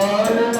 আমি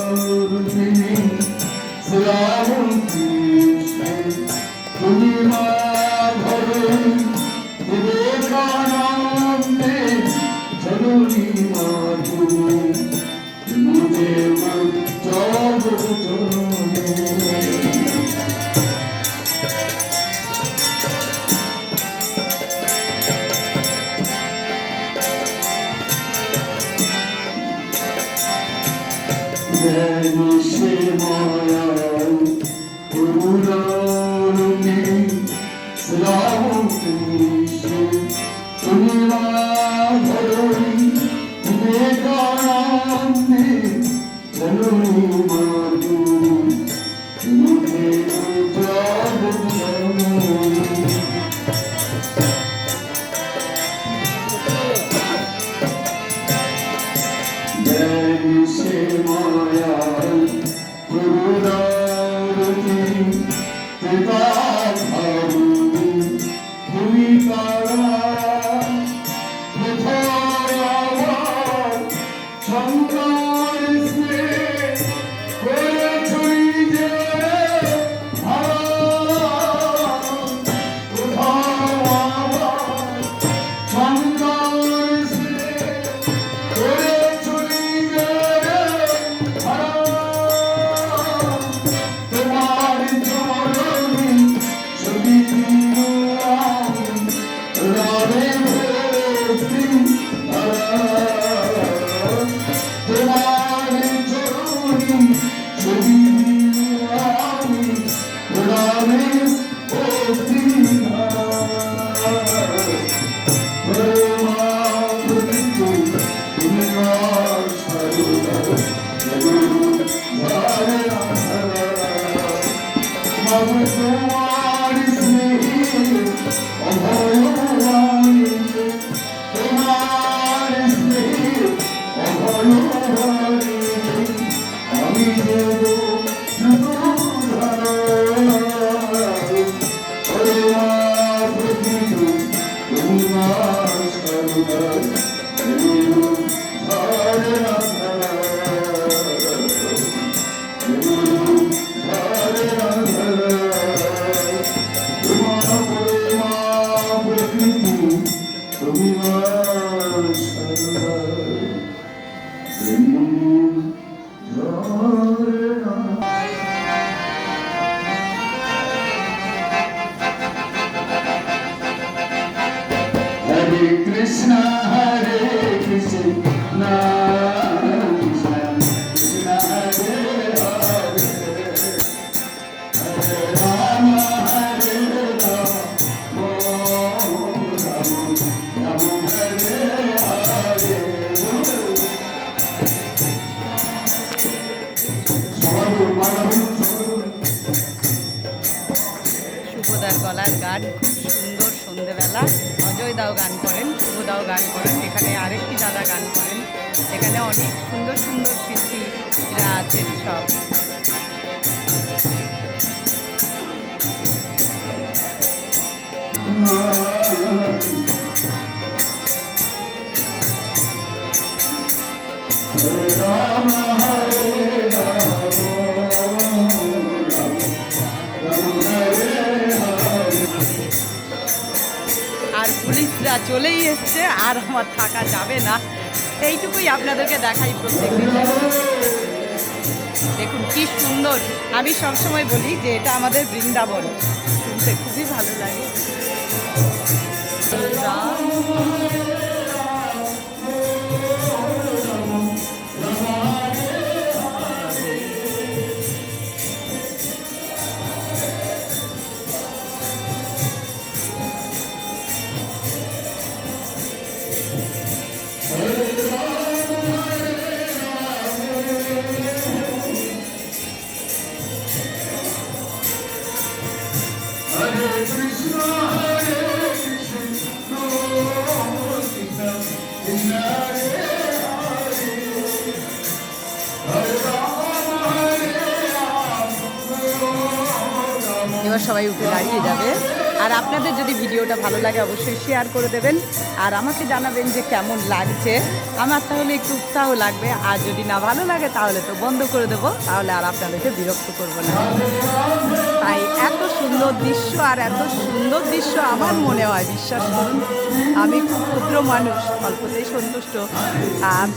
Oh, sensin. শুভদার গলার গান খুব সুন্দর সন্ধেবেলা দাও গান করেন শুভদাও গান করেন এখানে আরেকটি দাদা গান করেন এখানে অনেক সুন্দর সুন্দর শিল্পীরা আছেন সব পুলিশরা চলেই এসছে, আর আমার থাকা যাবে না। এইটুকুই আপনাদেরকে দেখাই প্রত্যেকদিন। দেখুন, কি সুন্দর। আমি সবসময় বলি যে এটা আমাদের বৃন্দাবন। শুনতে খুবই ভালো লাগে। এবার সবাই উঠে দাঁড়িয়ে যাবে। আর আপনাদের যদি ভিডিওটা ভালো লাগে, অবশ্যই শেয়ার করে দেবেন। আর আমাকে জানাবেন যে কেমন লাগছে। আমার তাহলে একটু উৎসাহ লাগবে। আর যদি না ভালো লাগে, তাহলে তো বন্ধ করে দেবো। তাহলে আর আপনাদেরকে বিরক্ত করব না। তাই এত সুন্দর দৃশ্য আর এত সুন্দর দৃশ্য আমার মনে হয়, বিশ্বাস করুন। আমি খুব ক্ষুদ্র মানুষ, অল্পতেই সন্তুষ্ট।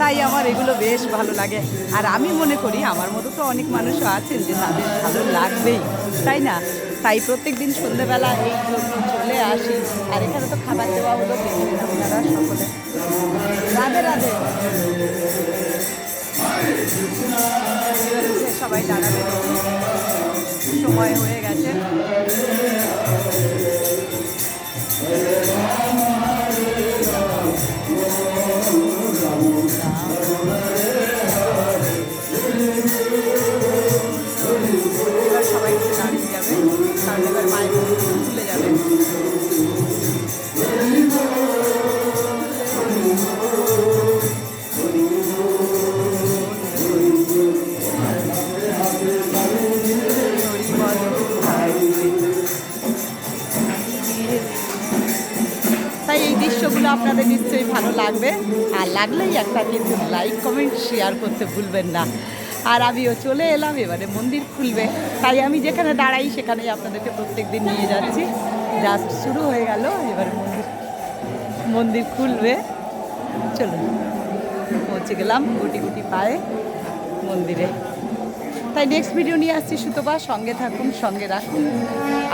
তাই আমার এগুলো বেশ ভালো লাগে। আর আমি মনে করি, আমার মতো তো অনেক মানুষও আছেন যে তাদের ভালো লাগবেই। তাই না? তাই প্রত্যেক দিন সন্ধ্যেবেলা এই চলে আসি। আর এখানে তো খাবার দেওয়া হলো আপনারা সকলে। রাধে রাধে। সবাই দাঁড়াবে। দৃশ্যগুলো আপনাদের নিশ্চয়ই ভালো লাগবে। আর লাগলেই একটা কিন্তু লাইক কমেন্ট শেয়ার করতে ভুলবেন না। আর আমিও চলে এলাম, এবারে মন্দির খুলবে। তাই আমি যেখানে দাঁড়াই সেখানেই আপনাদেরকে প্রত্যেক দিন নিয়ে যাচ্ছি। জাস্ট শুরু হয়ে গেল, এবারে মন্দির মন্দির খুলবে। চলুন, পৌঁছে গেলাম গুটি গুটি পায়ে মন্দিরে। তাই নেক্সট ভিডিও নিয়ে আসছি সুতপা। সঙ্গে থাকুন সঙ্গে রাখুন।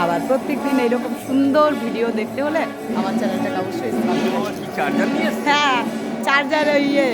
আবার প্রত্যেক দিন এইরকম সুন্দর ভিডিও দেখতে হলে আমার চ্যানেলটাকে অবশ্যই হ্যাঁ চার্জার ইয়ে